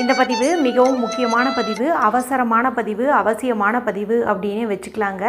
இந்த பதிவு மிகவும் முக்கியமான பதிவு அவசரமான பதிவு அவசியமான பதிவு அப்படின்னு வச்சுக்கலாங்க.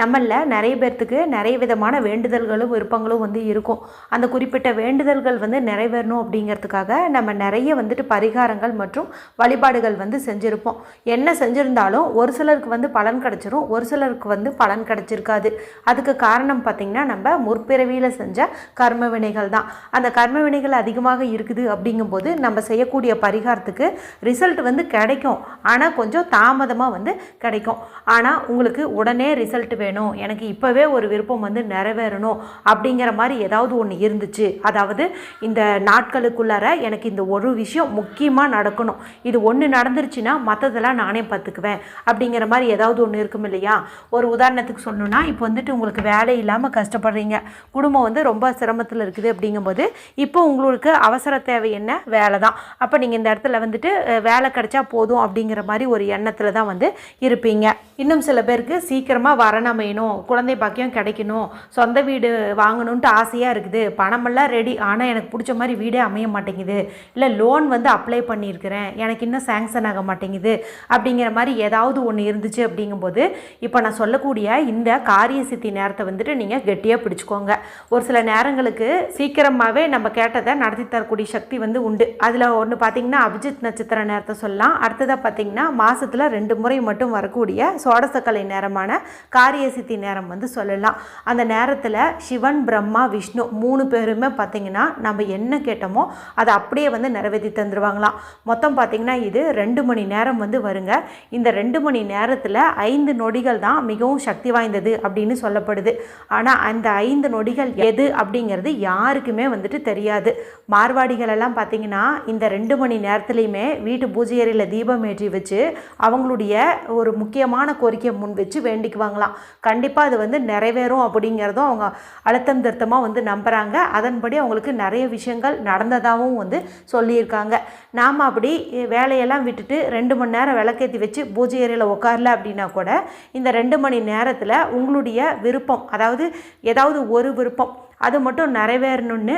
நம்மளில் நிறைய பேர்த்துக்கு நிறைய விதமான வேண்டுதல்களும் விருப்பங்களும் வந்து இருக்கும். அந்த குறிப்பிட்ட வேண்டுதல்கள் வந்து நிறைவேறணும் அப்படிங்கிறதுக்காக நம்ம நிறைய வந்துட்டு பரிகாரங்கள் மற்றும் வழிபாடுகள் வந்து செஞ்சுருப்போம். என்ன செஞ்சுருந்தாலும் ஒரு சிலருக்கு வந்து பலன் கிடச்சிரும் ஒரு சிலருக்கு வந்து பலன் கிடச்சிருக்காது. அதுக்கு காரணம் பார்த்திங்கன்னா நம்ம முற்பிறவியில் செஞ்ச கர்ம வினைகள் தான். அந்த கர்ம வினைகள் அதிகமாக இருக்குது அப்படிங்கும்போது நம்ம செய்யக்கூடிய பரிகாரத்துக்கு ரிசல்ட் வந்து கிடைக்கும். ஆனால் கொஞ்சம் தாமதமாக வந்து கிடைக்கும். ஆனால் உங்களுக்கு உடனே ரிசல்ட் வேணும். எனக்கு இப்போவே ஒரு விருப்பம் வந்து நிறைவேறணும் அப்படிங்கிற மாதிரி ஏதாவது ஒன்று இருந்துச்சு. அதாவது இந்த நாட்களுக்குள்ளார எனக்கு இந்த ஒரு விஷயம் முக்கியமாக நடக்கணும். இது ஒன்று நடந்துருச்சுன்னா மற்றதெல்லாம் நானே பார்த்துக்குவேன் அப்படிங்கிற மாதிரி ஏதாவது ஒன்று இருக்கும் இல்லையா? ஒரு உதாரணத்துக்கு சொல்லணும்னா இப்போ வந்துட்டு உங்களுக்கு வேலை இல்லாமல் கஷ்டப்படுறீங்க. குடும்பம் வந்து ரொம்ப சிரமத்தில் இருக்குது அப்படிங்கும்போது இப்போ உங்களுக்கு அவசர தேவை என்ன? வேலை தான் அப்போ நீங்கள் இந்த இடத்துல வந்துட்டு வேலை கிடைச்சா போதும் அப்படிங்கிற மாதிரி ஒரு எண்ணத்தில் தான் வந்து இருப்பீங்க. இன்னும் சில பேருக்கு சீக்கிரமாக வரணும் அமையணும் குழந்தை பாக்கியம் கிடைக்கணும் சொந்த வீடு வாங்கணுன்ட்டு ஆசையாக இருக்குது. பணமெல்லாம் ரெடி ஆனால் எனக்கு பிடிச்ச மாதிரி வீடே அமைய மாட்டேங்குது. இல்லை லோன் வந்து அப்ளை பண்ணியிருக்கிறேன். எனக்கு இன்னும் சேங்ஷன் ஆக மாட்டேங்குது அப்படிங்கிற மாதிரி ஏதாவது ஒன்று இருந்துச்சு அப்படிங்கும்போது இப்போ நான் சொல்லக்கூடிய இந்த காரிய சித்தி நேரத்தை வந்துட்டு நீங்கள் கெட்டியாக பிடிச்சிக்கோங்க. ஒரு சில நேரங்களுக்கு சீக்கிரமாகவே நம்ம கேட்டதை நடத்தி தரக்கூடிய சக்தி வந்து உண்டு. அதில் ஒன்று பார்த்தீங்கன்னா அபிஜித் நட்சத்திர நேரத்தை சொல்லலாம். அடுத்ததாக பார்த்தீங்கன்னா மாதத்தில் ரெண்டு முறை மட்டும் வரக்கூடிய சோடசக்கலை நேரமான காரிய சித்தி நேரம் வந்து சொல்லலாம். அந்த நேரத்தில் சிவன் பிரம்மா விஷ்ணு மூணு பேருமே பார்த்தீங்கன்னா நம்ம என்ன கேட்டோமோ அதை அப்படியே வந்து நிறைவேற்றி தந்துடுவாங்களாம் மொத்தம் பார்த்தீங்கன்னா இது ரெண்டு மணி நேரம் வந்து வருங்க. இந்த ரெண்டு மணி நேரத்தில் ஐந்து நொடிகள் தான் மிகவும் சக்தி வாய்ந்தது அப்படின்னு சொல்லப்படுது. ஆனால் அந்த ஐந்து நொடிகள் எது அப்படிங்கிறது யாருக்குமே வந்துட்டு தெரியாது. மார்வாடிகள் எல்லாம் பார்த்தீங்கன்னா இந்த ரெண்டு மணி நேரத்துலையுமே வீட்டு பூஜை அறையில் தீபம் ஏற்றி வச்சு அவங்களுடைய ஒரு முக்கியமான கோரிக்கையை முன் வச்சு வேண்டிக்குவாங்களாம். கண்டிப்பாக அது வந்து நிறைவேறும் அப்படிங்கிறதும் அவங்க அழுத்தம் திருத்தமாக வந்து நம்புகிறாங்க அதன்படி அவங்களுக்கு நிறைய விஷயங்கள் நடந்ததாகவும் வந்து சொல்லியிருக்காங்க. நாம் அப்படி வேலையெல்லாம் விட்டுட்டு ரெண்டு மணி நேரம் விளக்கேற்றி வச்சு பூஜை அறையில் உட்காரல அப்படின்னா கூட இந்த ரெண்டு மணி நேரத்தில் உங்களுடைய விருப்பம் அதாவது ஏதாவது ஒரு விருப்பம் அது மட்டும் நிறைவேறணும்னு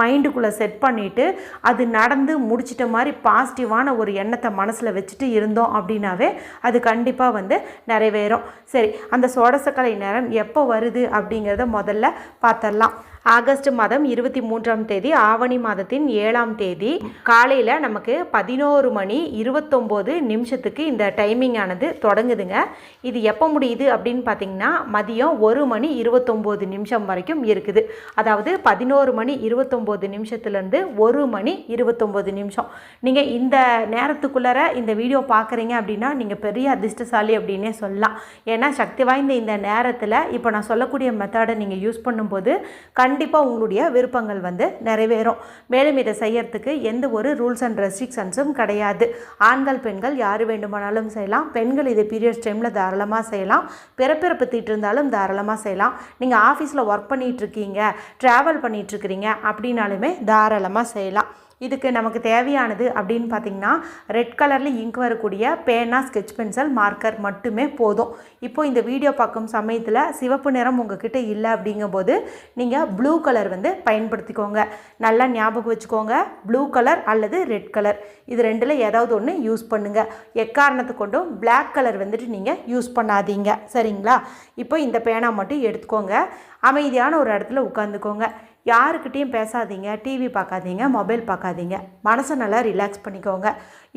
மைண்டுக்குள்ளே செட் பண்ணிவிட்டு அது நடந்து முடிச்சிட்ட மாதிரி பாசிட்டிவான ஒரு எண்ணத்தை மனசில் வச்சுட்டு இருந்தோம் அப்படின்னாவே அது கண்டிப்பாக வந்து நிறைவேறும். சரி அந்த சோடசக்கலை நேரம் எப்போ வருது அப்படிங்கிறத முதல்ல பார்த்துடலாம். ஆகஸ்ட் மாதம் இருபத்தி மூன்றாம் தேதி ஆவணி மாதத்தின் ஏழாம் தேதி காலையில் நமக்கு பதினோரு மணி இருபத்தொம்போது நிமிஷத்துக்கு இந்த டைமிங் ஆனது தொடங்குதுங்க. இது எப்போ முடியுது அப்படின்னு பார்த்தீங்கன்னா மதியம் ஒரு மணி இருபத்தொம்போது நிமிஷம் வரைக்கும் இருக்குது. அதாவது பதினோரு மணி இருபத்தொம்போது நிமிஷத்துலேருந்து ஒரு மணி இருபத்தொம்போது நிமிஷம். நீங்கள் இந்த நேரத்துக்குள்ளார இந்த வீடியோ பார்க்குறீங்க அப்படின்னா நீங்கள் பெரிய அதிர்ஷ்டசாலி அப்படின்னே சொல்லலாம். ஏன்னா சக்தி வாய்ந்த இந்த நேரத்தில் இப்போ நான் சொல்லக்கூடிய மெத்தடை நீங்கள் யூஸ் பண்ணும்போது கண் கண்டிப்பாக உங்களுடைய விருப்பங்கள் வந்து நிறைவேறும். மேலும் இதை செய்யறதுக்கு எந்த ஒரு ரூல்ஸ் அண்ட் ரெஸ்ட்ரிக்ஷன்ஸும் கிடையாது. ஆண்கள் பெண்கள் யார் வேண்டுமானாலும் செய்யலாம். பெண்கள் இது பீரியட்ஸ் டைமில் தாராளமாக செய்யலாம். பிறப்பிறப்பு தீட்டிருந்தாலும் தாராளமாக செய்யலாம். நீங்கள் ஆஃபீஸில் ஒர்க் பண்ணிகிட்ருக்கீங்க ட்ராவல் பண்ணிகிட்ருக்கிறீங்க அப்படின்னாலுமே தாராளமாக செய்யலாம். இதுக்கு நமக்கு தேவையானது அப்படின்னு பார்த்தீங்கன்னா ரெட் கலரில் இங்க் வரக்கூடிய பேனா ஸ்கெட்ச் பென்சில் மார்க்கர் மட்டுமே போதும். இப்போ இந்த வீடியோ பார்க்கும் சமயத்தில் சிவப்பு நிறம் உங்ககிட்ட இல்லை அப்படிங்கும்போது நீங்கள் ப்ளூ கலர் வந்து பயன்படுத்திக்கோங்க. நல்லா ஞாபகம் வச்சுக்கோங்க. ப்ளூ கலர் அல்லது ரெட் கலர் இது ரெண்டில் ஏதாவது ஒன்று யூஸ் பண்ணுங்கள் எக்காரணத்தை கொண்டும் பிளாக் கலர் வந்துட்டு நீங்கள் யூஸ் பண்ணாதீங்க. சரிங்களா? இப்போ இந்த பேனா மட்டும் எடுத்துக்கோங்க. அமைதியான ஒரு இடத்துல உட்காந்துக்கோங்க யாருக்கிட்டேயும் பேசாதீங்க டிவி பார்க்காதீங்க மொபைல் பார்க்காதீங்க. மனசை நல்லா ரிலாக்ஸ் பண்ணிக்கோங்க.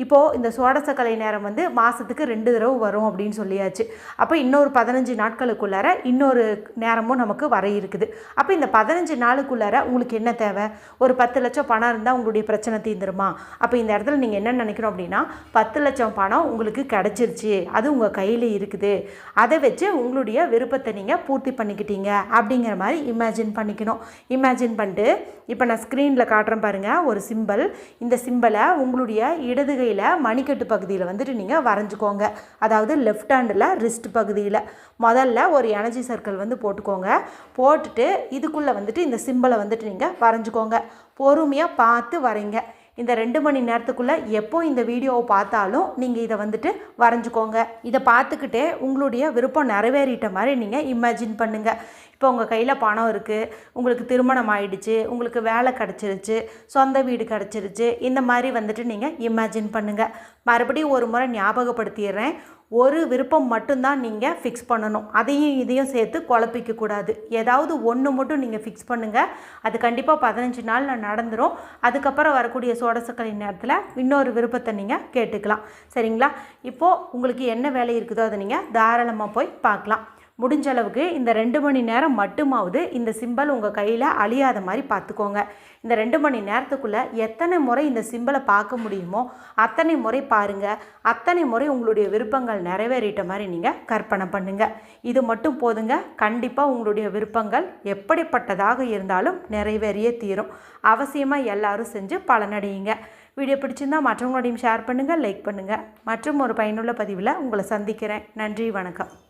இப்போது இந்த சோடசக்கலை நேரம் வந்து மாதத்துக்கு ரெண்டு தடவை வரும் அப்படின்னு சொல்லியாச்சு. அப்போ இன்னொரு பதினஞ்சு நாட்களுக்குள்ளார இன்னொரு நேரமும் நமக்கு வர இருக்குது. அப்போ இந்த பதினஞ்சு நாளுக்குள்ளார உங்களுக்கு என்ன தேவை? ஒரு பத்து லட்சம் பணம் இருந்தால் உங்களுடைய பிரச்சனை தீர்ந்துருமா? அப்போ இந்த இடத்துல நீங்கள் என்ன நினைக்கணும் அப்படின்னா பத்து லட்சம் பணம் உங்களுக்கு கிடச்சிருச்சு. அது உங்கள் கையில் இருக்குது. அதை வச்சு உங்களுடைய விருப்பத்தை நீங்கள் பூர்த்தி பண்ணிக்கிட்டீங்க அப்படிங்கிற மாதிரி இமேஜின் பண்ணிக்கணும். இமேஜின் பண்ணிட்டு இப்போ நான் ஸ்க்ரீனில் காட்டுறேன் பாருங்கள் ஒரு சிம்பல் இந்த சிம்பலை உங்களுடைய இடது கையில் மணிக்கட்டு பகுதியில் வந்துட்டு நீங்கள் வரைஞ்சிக்கோங்க. அதாவது லெஃப்ட் ஹேண்டில் ரிஸ்ட் பகுதியில். முதல்ல ஒரு எனர்ஜி சர்க்கிள் வந்து போட்டுக்கோங்க. போட்டுட்டு இதுக்குள்ளே வந்துட்டு இந்த சிம்பலை வந்துட்டு நீங்கள் வரைஞ்சிக்கோங்க. பொறுமையாக பார்த்து வரைங்க. இந்த ரெண்டு மணி நேரத்துக்குள்ளே எப்போ இந்த வீடியோவை பார்த்தாலும் நீங்கள் இதை வந்துட்டு வரைஞ்சிக்கோங்க. இதை பார்த்துக்கிட்டே உங்களுடைய விருப்பம் நிறைவேறிட்ட மாதிரி நீங்கள் இமேஜின் பண்ணுங்கள் இப்போ உங்கள் கையில் பணம் இருக்குது உங்களுக்கு திருமணம் ஆயிடுச்சு உங்களுக்கு வேலை கிடச்சிருச்சு சொந்த வீடு கிடச்சிருச்சு இந்த மாதிரி வந்துட்டு நீங்கள் இமேஜின் பண்ணுங்கள் மறுபடியும் ஒரு முறை ஞாபகப்படுத்திடுறேன். ஒரு விருப்பம் மட்டும்தான் நீங்கள் ஃபிக்ஸ் பண்ணணும். அதையும் இதையும் சேர்த்து குழப்பிக்க கூடாது. ஏதாவது ஒன்று மட்டும் நீங்கள் ஃபிக்ஸ் பண்ணுங்கள் அது கண்டிப்பாக பதினஞ்சு நாளில் நடந்துடும் அதுக்கப்புறம் வரக்கூடிய சோடசக்கலை நேரத்தில் இன்னொரு விருப்பத்தை நீங்கள் கேட்டுக்கலாம். சரிங்களா? இப்போது உங்களுக்கு என்ன வேலை இருக்குதோ அதை நீங்கள் தாராளமாக போய் பார்க்கலாம். முடிஞ்ச அளவுக்கு இந்த ரெண்டு மணி நேரம் மட்டுமாவது இந்த சிம்பல் உங்கள் கையில் அழியாத மாதிரி பார்த்துக்கோங்க இந்த ரெண்டு மணி நேரத்துக்குள்ளே எத்தனை முறை இந்த சிம்பலை பார்க்க முடியுமோ அத்தனை முறை பாருங்கள் அத்தனை முறை உங்களுடைய விருப்பங்கள் நிறைவேறிட்ட மாதிரி நீங்கள் கற்பனை பண்ணுங்கள் இது மட்டும் போதுங்க. கண்டிப்பாக உங்களுடைய விருப்பங்கள் எப்படிப்பட்டதாக இருந்தாலும் நிறைவேறியே தீரும். அவசியமாக எல்லாரும் செஞ்சு பலனடையுங்க. வீடியோ பிடிச்சிருந்தால் மற்றவங்களோடையும் ஷேர் பண்ணுங்கள் லைக் பண்ணுங்கள் மற்றும் ஒரு பயனுள்ள பதிவில் உங்களை சந்திக்கிறேன். நன்றி வணக்கம்.